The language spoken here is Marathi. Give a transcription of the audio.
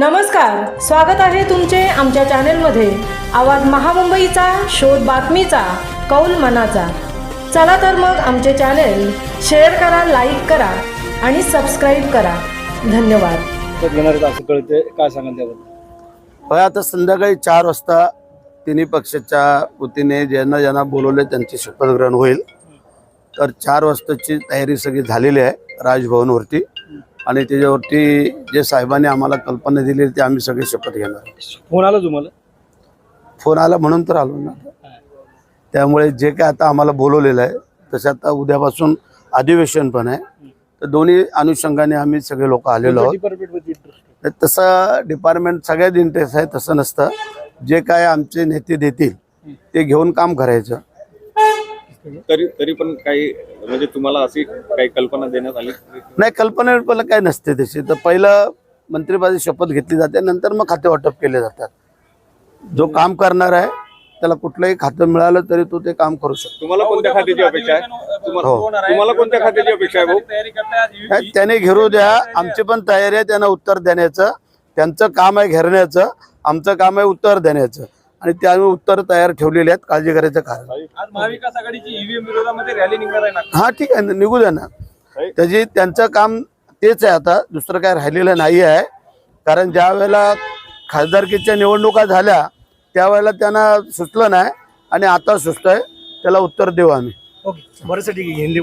नमस्कार स्वागत आहे तुमचे आमच्या चॅनेलमध्ये. आवाज महामुंबईचा शोध बातमीचा कौल मनाचा. चला तर मग आमचे चॅनेल शेअर करा लाईक करा आणि सबस्क्राईब करा. धन्यवाद. असं कळते काय सांगाल त्याबद्दल? होय आता संध्याकाळी चार वाजता तिन्ही पक्षाच्या वतीने ज्यांना ज्यांना बोलवले त्यांचे शपथग्रहण होईल. तर चार वाजताची तयारी सगळी झालेली आहे राजभवनवरती. आणि त्याच्यावरती जे साहेबांनी आम्हाला कल्पना दिली ते आम्ही सगळे शपथ घेणार. फोन आला तुम्हाला? फोन आला म्हणून तर आलो ना. त्यामुळे जे काय आता आम्हाला बोलवलेलं आहे तसं आता उद्यापासून अधिवेशन पण आहे. तर दोन्ही अनुषंगाने आम्ही सगळे लोक आलेलो आहोत. तसं डिपार्टमेंट सगळ्यात इंटरेस्ट आहे तसं नसतं. जे काय आमचे नेते देतील ते घेऊन काम करायचं. तरी तरी पण काही म्हणजे तुम्हाला अशी काही कल्पना देण्यात आली? नाही कल्पना बिल्पना काय नसते तशी. तर पहिलं मंत्रिपदाची शपथ घेतली जाते नंतर मग खाते वाटप केले जातात. जो काम करणार आहे त्याला कुठलंही खातं मिळालं तरी तो ते काम करू शकतो. तुम्हाला कोणत्या खात्याची अपेक्षा आहे? तुम्हाला हो. तुम्हाला कोणत्या खात्याची अपेक्षा आहे भाऊ? त्याने घेरू द्या. आमची पण तयारी आहे त्यांना उत्तर देण्याचं. त्यांचं काम आहे घेरण्याचं. आमचं काम आहे उत्तर देण्याचं. आणि ते आम्ही उत्तर तयार ठेवलेले आहेत काळजी करायचं कारण. आज महाविकास आघाडीची ईव्हीएम विरोधामध्ये रॅली निघणार आहे ना? हा ठीक आहे. ना, निघू द्या ना. त्याची त्यांचं काम तेच आहे आता. दुसरं काय राहिलेलं नाही आहे. कारण ज्या वेळेला खासदारकीच्या निवडणुका झाल्या त्यावेळेला त्यांना सुचलं नाही. आणि आता सुचतंय. त्याला उत्तर देऊ आम्ही. ओके बरंच ठीक आहे. हिंदी